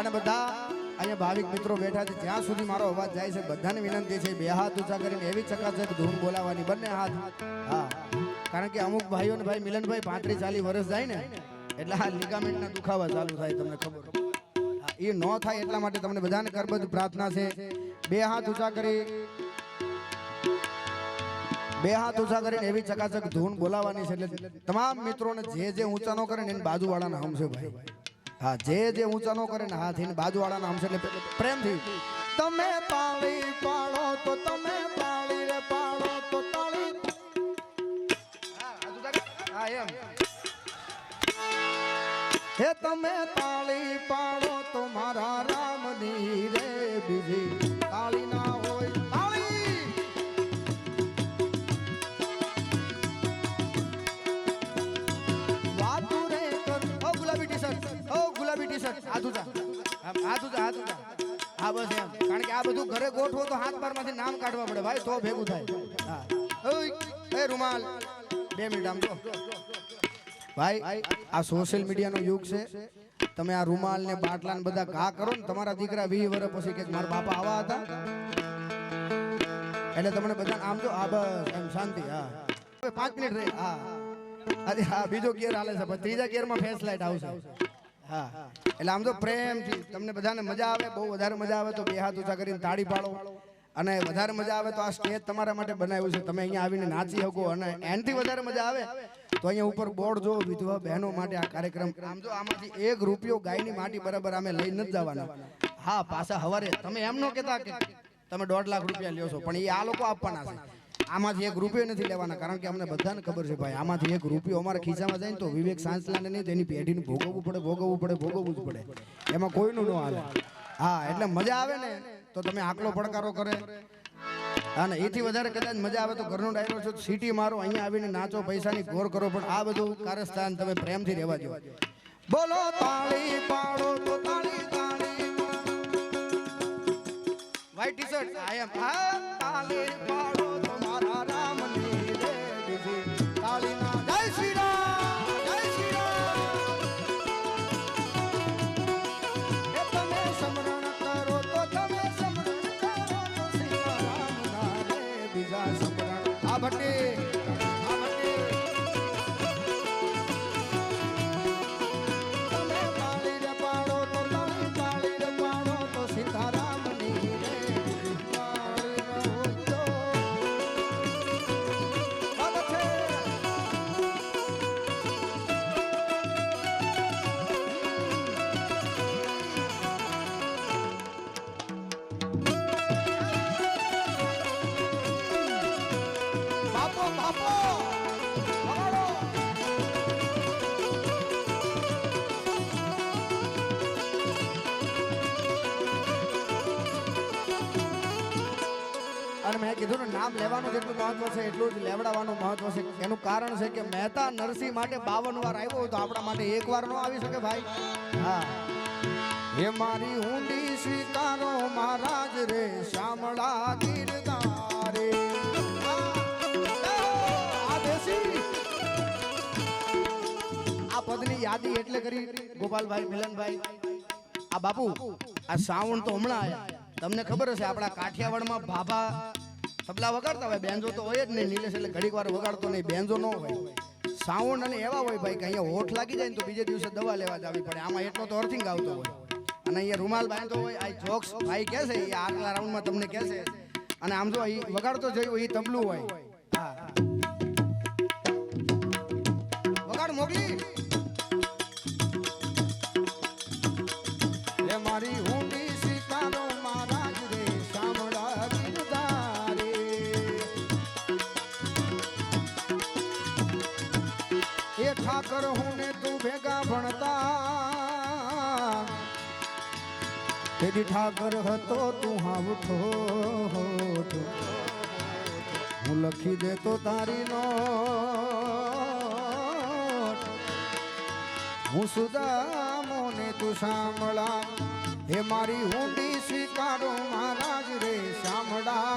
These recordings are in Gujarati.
અને બધા અહીંયા ભાવિક મિત્રો બેઠા છે. જ્યાં સુધી મારો અવાજ જાય છે, બધાને વિનંતી છે, બે હાથ ઊંચા કરીને એવી ચકાચક ધૂન બોલાવવાની, બંને હાથ. હા. કારણ કે અમુક ભાઈઓ ને ભાઈ મિલનભાઈ પાંત્રીસ ચાલીસ વર્ષ જાય ને, એટલે આ લિગામેન્ટના દુખાવા ચાલુ થાય તમને ખબર. એ ન થાય એટલા માટે તમને બધાને કરબદ્ધ પ્રાર્થના છે. બે હાથ ઊંચા કરી, બે હાથ ઊંચા કરીને એવી ચકાચક ધૂન બોલાવાની છે. એટલે તમામ મિત્રોને જે જે ઊંચા નો કરે ને એની બાજુવાળાના હમશે ભાઈ. હા, જે જે ઊંચા નો કરે ને હાથ બાજુવાળાના નામ છે એટલે પ્રેમથી. તમે તાળી પાડો તો તમે તાળી રે પાડો તો તાળી. હા, એમ. હે, તમે તાળી પાડો તો મારા રામની રે બીજી. તો ભેગું થાય. એ રૂમાલ. બે મિનિટ આમ જો. ભાઈ, આ સોશિયલ મીડિયાનો યુગ છે. તમે આ રૂમાલ ને બાટલા ને બધા ઘા કરો ને તમારા દીકરા વીસ વર્ષ પછી કે મારા બાપા આવા હતા. એટલે તમને બધા આમ જો, આ બસ, એમ શાંતિ, હા. હવે પાંચ મિનિટ રહી, હા. અરે હા, બીજો ગિયર હાલે છે ત્રીજા ગિયરમાં ફેસ લાઇટ આવશે. હા. એટલે આમ તો પ્રેમથી તમને બધાને મજા આવે, બહુ વધારે મજા આવે તો બે હાથ ઊંચા કરીને તાળી પાડો. અને વધારે મજા આવે તો આ સ્ટેજ તમારા માટે બનાવ્યું છે. તમે અહીંયા આવીને નાચી શકો અને એનાથી વધારે મજા આવે તો અહીંયા ઉપર બોર્ડ જો વિધવા બહેનો માટે આ કાર્યક્રમ. આમ જો આમાંથી એક રૂપિયો ગાયની માટી બરાબર અમે લઈ નથી જવાના. હા, પાછા હવારે. તમે એમ ન કહેતા કે તમે દોઢ લાખ રૂપિયા લ્યો છો, પણ એ આ લોકો આપવાના છે. આમાંથી એક રૂપિયો નથી લેવાના, કારણ કે અમને બધાને ખબર છે ભાઈ, આમાંથી એક રૂપિયો અમારા ખિસ્સામાં જાય ને તો વિવેક સાંસલાને નહીં તેની પેઢીને ભોગવવું પડે ભોગવવું પડે, ભોગવવું જ પડે. એમાં કોઈનું ન હાલે. હા, એટલે મજા આવે ને. તો તમે આકલો પડકારો કરે. અને એથી વધારે કદાચ મજા આવે તો ઘરનો ડાયરો છો સિટી મારો, અહીંયા આવીને નાચો, પૈસાની ગોર કરો, પણ આ બધું કારસ્થાન તમે પ્રેમથી રહેવા દો. બોલો તાળી પાડો તો તાળી તાળી white T shirt I am તાળી પાડો. બીજા સમરણ આ ભટ્ટી કીધું ને, નામ લેવાનું જેટલું મહત્વ છે, એટલું જ લેવડાવવાનું મહત્વ છે. એનું કારણ છે કે મહેતા નરસિંહ માટે બાવન વાર આવ્યો હોય તો આપણા માટે એક વાર ન આવી શકે ભાઈ. હા. હે મારી ઊંડી સ્વીકારો મહારાજ રે, શામળા ગીરદારે આ પદની યાદી એટલે કરી ગોપાલભાઈ, મિલનભાઈ. આ બાપુ, આ શ્રાવણ તો હમણાં આયા તમને ખબર હશે, આપણા કાઠિયાવાડમાં ભાભા તબલા વગાડતા હોય, બેન્જો તો હોય જ નહીં, નીલેશ એટલે ઘડીક વાર વગાડતો નહીં, બેન્જો ન હોય. સાઉન્ડ અને એવા હોય ભાઈ કે અહીંયા હોઠ લાગી જાય ને તો બીજે દિવસે દવા લેવા જવી પડે. આમાં એટલો તો અર્થિંગ આવતો હોય. અને અહીંયા રૂમાલ બાંધતો હોય, આ જોક્સ ભાઈ કહે છે, એ આગલા રાઉન્ડમાં તમને કહે અને આમ જો એ વગાડતો જોયું એ તબલું હોય. એ ઠાકર હું ને તું ભેગા ભણતા. તેથી ઠાકર હતો, તું હાવઠો હું લખી દેતો તારી નો હું સુદામો ને તું સાંભળા. હે મારી ઊંડી સ્વીકારો મહારાજ રે, સાંભળા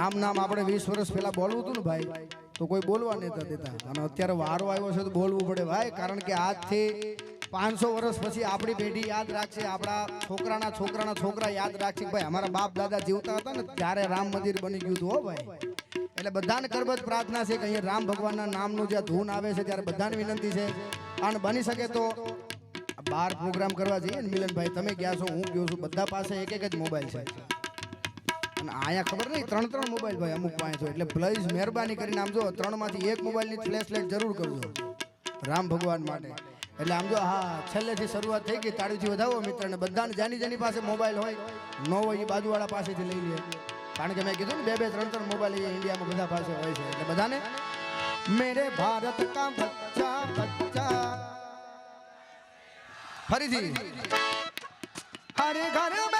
રામ નામ આપણે વીસ વર્ષ પહેલા બોલવું હતું ને ભાઈ, તો કોઈ બોલવા નતા દેતા. અને અત્યારે વારો આવ્યો છે તો બોલવું પડે ભાઈ, કારણ કે આજથી પાંચસો વર્ષ પછી આપણી પેઢી યાદ રાખશે, આપણા છોકરાના છોકરાના છોકરા યાદ રાખશે ભાઈ, અમારા બાપ દાદા જીવતા હતા ને ત્યારે રામ મંદિર બની ગયું હતું હો ભાઈ. એટલે બધાને કરબત પ્રાર્થના છે કે અહીંયા રામ ભગવાનના નામનું જે ધૂન આવે છે ત્યારે બધાને વિનંતી છે. અને બની શકે તો બહાર પ્રોગ્રામ કરવા જઈએ ને મિલનભાઈ, તમે ગયા છો, હું ગયો છું, બધા પાસે એક એક જ મોબાઈલ છે. અને આયા ખબર નહીં, ત્રણ ત્રણ મોબાઈલ ભાઈ અમુક પાસે છો. એટલે પ્લીઝ મહેરબાની કરીને આમ જો ત્રણમાંથી એક મોબાઈલની ફ્લેશલાઇટ જરૂર કરજો. રામ ભગવાન માટે. એટલે આમ જો, હા છેલ્લેથી શરૂઆત થઈ ગઈ, તાળીથી વધાવો મિત્રને. બધાને જાની જેની પાસે મોબાઈલ હોય, ન હોય એ બાજુવાળા પાસેથી લઈ લે. કારણ કે મેં કીધું ને, બે બે ત્રણ ત્રણ મોબાઈલ ઇન્ડિયામાં બધા પાસે હોય છે. એટલે બધાને, મેરે ભારત કા બચ્ચા બચ્ચા. ફરીથી. હરે ઘર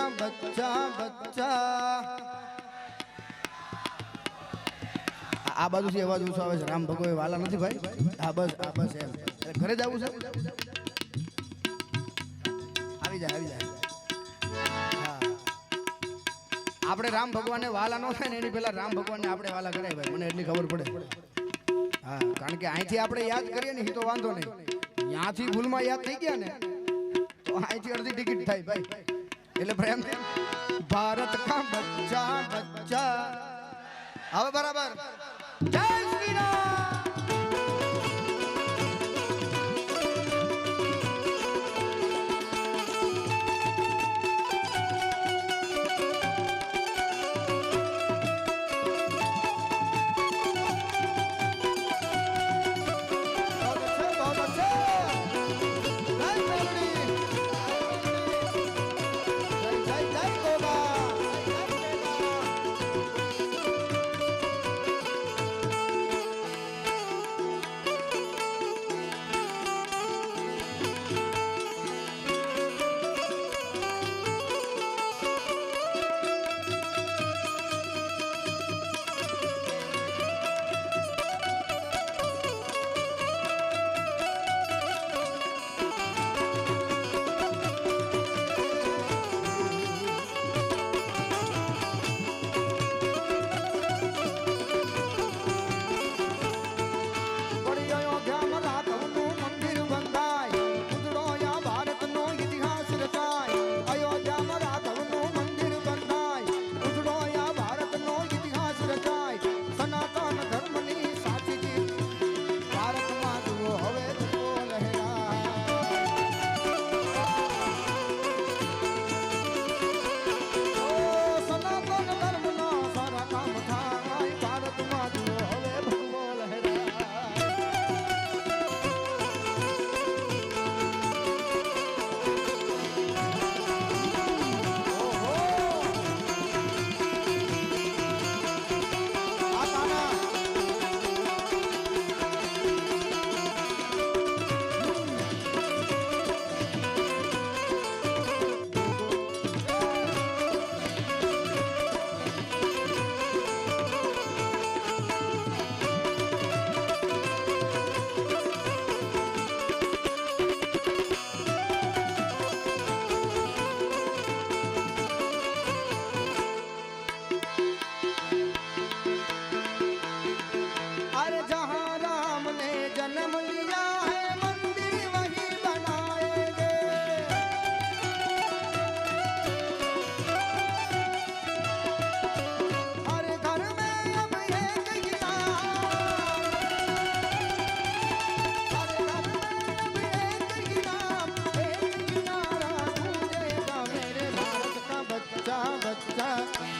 માં બચ્ચા બચ્ચા આ બાજુથી અવાજ ઓછો આવે છે. રામ ભગવાન વાલા નથી ભાઈ. હા, બસ હા બસ એમ. ઘરે જ આવું છે? આવી જાય આવી જાય. આપણે રામ ભગવાનને વાલા નો થાય ને, એની પહેલાં રામ ભગવાન ને આપણે વાલા કરાય ભાઈ. મને એટલી ખબર પડે. હા, કારણ કે અહીંથી આપણે યાદ કરીએ ને, એ તો વાંધો નહીં. ત્યાંથી ભૂલમાં યાદ થઈ ગયા ને, તો અહીંથી અડધી ટિકિટ થાય ભાઈ. એટલે પ્રેમ ભારત કા બચ્ચા બચ્ચા. હવે બરાબર. જય શ્રી રામ.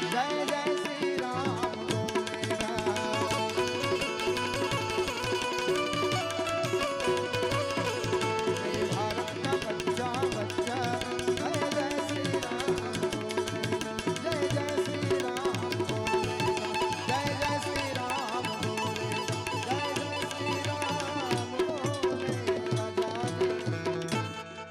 जय जय